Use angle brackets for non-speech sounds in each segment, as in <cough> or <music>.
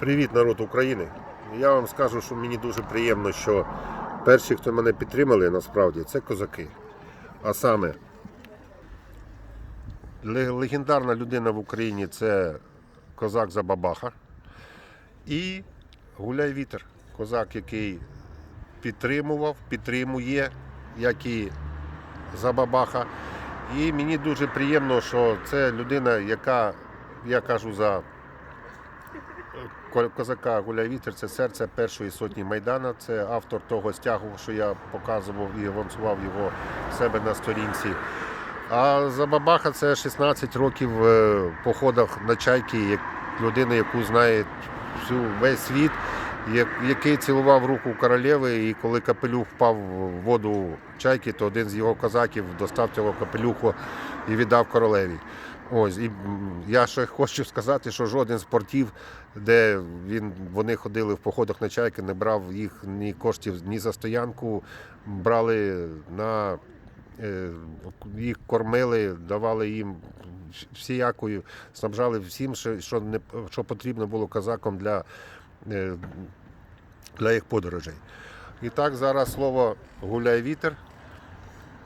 Привіт, народ України. Я вам скажу, що мені дуже приємно, що перші, хто мене підтримали, насправді, це козаки. А саме легендарна людина в Україні це козак Забабаха і Гуляй Вітер. Козак, який підтримував, підтримує, як і Забабаха. І мені дуже приємно, що це людина, яка, я кажу за Козака Гуляй Вітер це серце першої сотні Майдана. Це автор того стягу, що я показував і авансував його в себе на сторінці. А Забабаха це 16 років е, походах на чайки, людина, яку знає всю весь світ, який цілував руку королеви, і коли капелюх впав в воду чайки, то один з його козаків достав цього капелюху і віддав королеві. Ось і я ще хочу сказати, що жоден з портів, де він вони ходили в походах на чайки, не брав їх ні коштів ні за стоянку, брали на е, їх кормили, давали їм всіякою, снабжали всім, що, що, потрібно було казакам для, е, для їх подорожей. І так зараз слово гуляй вітер.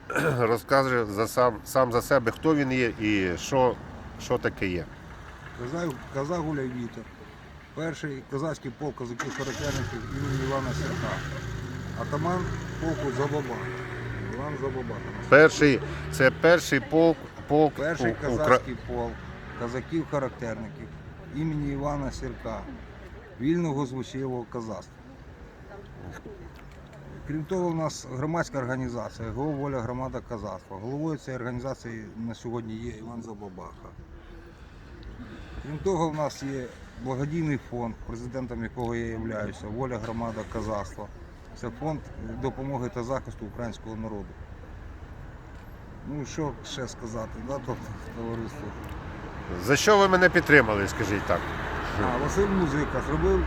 <clears throat> Розкаже за сам, сам за себе, хто він є і що, що таке є. Казак гуляй вітер. Перший козацький полк козаків характерників імені Івана Серка. Атаман полку Забаба. Іван Забаба. Перший, це перший полк, полк Перший у- козацький полк казаків характерників імені Івана Серка. Вільного звучливого козацтва. Крім того, у нас громадська організація ГО Воля громада козацтва. Головою цієї організації на сьогодні є Іван Забабаха. Крім того, у нас є благодійний фонд, президентом якого я являюся, Воля громада козацтва. Це фонд допомоги та захисту українського народу. Ну що ще сказати, да, тобто, товариство. За що ви мене підтримали, скажіть так? А Василь Музика зробив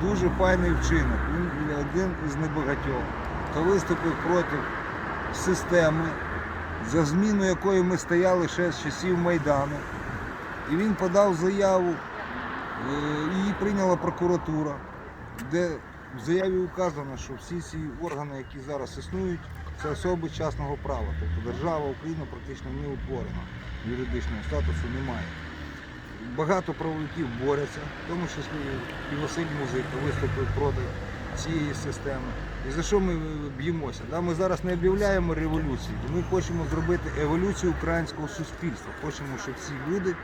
дуже файний вчинок. Він один із небагатьох, хто виступив проти системи, за зміну якої ми стояли ще з часів Майдану. І він подав заяву, е, її прийняла прокуратура, де в заяві указано, що всі ці органи, які зараз існують, це особи частного права. Тобто держава Україна практично не утворена, юридичного статусу немає. Багато правовиків борються, в тому числі і Василь Музика виступив проти цієї системи. І за що ми б'ємося? Да, Ми зараз не об'являємо революцію. Ми хочемо зробити еволюцію українського суспільства. Хочемо, щоб всі люди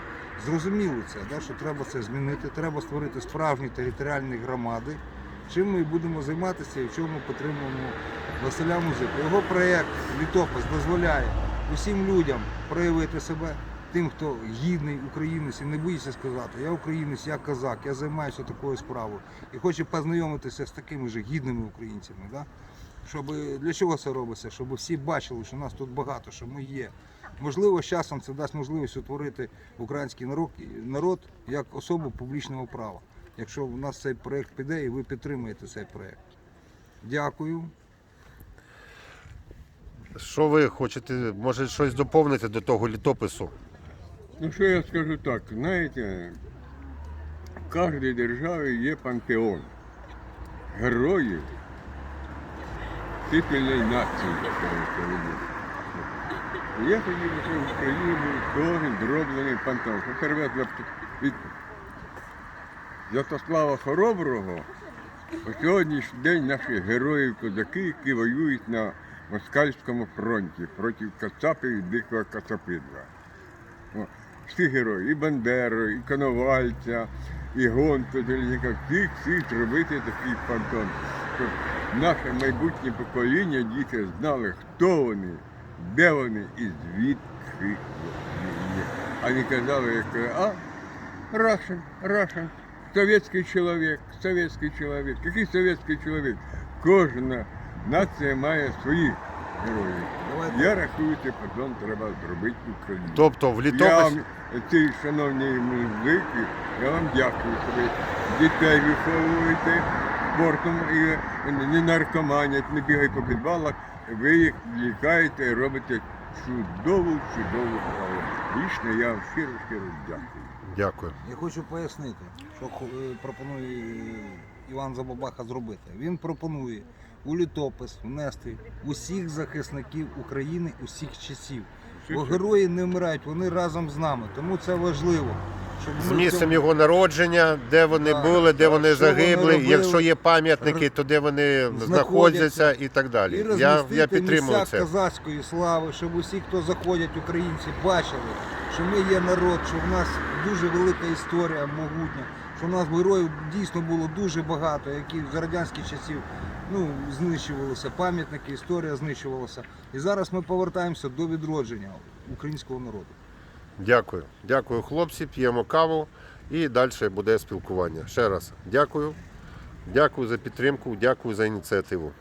зрозуміли це, да, що треба це змінити, треба створити справжні територіальні громади. Чим ми будемо займатися і в чому підтримуємо Василя Музика. Його проєкт Літопис дозволяє усім людям проявити себе, тим, хто гідний українець і не боїться сказати, я українець, я козак, я займаюся такою справою і хочу познайомитися з такими ж гідними українцями. Да? Щоб, для чого це робиться? Щоб всі бачили, що нас тут багато, що ми є. Можливо, з часом це дасть можливість утворити український народ, народ як особу публічного права. Якщо в нас цей проєкт піде і ви підтримуєте цей проєкт. Дякую. Що ви хочете, може щось доповнити до того літопису? Ну що я скажу так, знаєте, в кожній державі є пантеон. Героїв титульної нації, Я тоді в Україні кожен дроблений пантеон. Що перевезли від Святослава Хороброго по сьогоднішній день наші герої-козаки, які воюють на Москальському фронті проти Кацапів і дикого Кацапидла. Всі герої, і Бандеру, і Коновальця, і Гонту, Зеленяка, всіх всіх зробити такий понтон. Щоб наше майбутнє покоління, діти знали, хто вони, де вони і звідки вони є. А не казали, як, а, Рашин, Рашин, советский человек, советский человек. Який советский человек? Кожна нація має своїх героїв. Давайте. Я рахую, це потім треба зробити в Україні. Тобто в Я літописі. вам, ці шановні музики, я вам дякую, що ви дітей виховуєте спортом і не наркоманять, не бігають по підвалах. Ви їх лікаєте і робите чудову, чудову справу. Вічно я вам щиро, щиро дякую. Дякую. Я хочу пояснити, що е, пропонує Іван Забабаха зробити. Він пропонує у літопис внести усіх захисників України усіх часів. Бо герої не вмирають, вони разом з нами. Тому це важливо. Щоб З місцем цьому- його народження, де вони Так, були, де так, вони що вони загибли, робили, якщо є пам'ятники, то де вони знаходяться. знаходяться і так І далі. Я, розмістити я підтримую місця це. козацької слави, щоб усі, хто заходять, українці, бачили, що ми є народ, що в нас дуже велика історія могутня, що в нас героїв дійсно було дуже багато, які за радянських часів ну, знищувалися, пам'ятники, історія знищувалася. І зараз ми повертаємося до відродження українського народу. Дякую. Дякую, хлопці. П'ємо каву і далі буде спілкування. Ще раз дякую. Дякую за підтримку, дякую за ініціативу.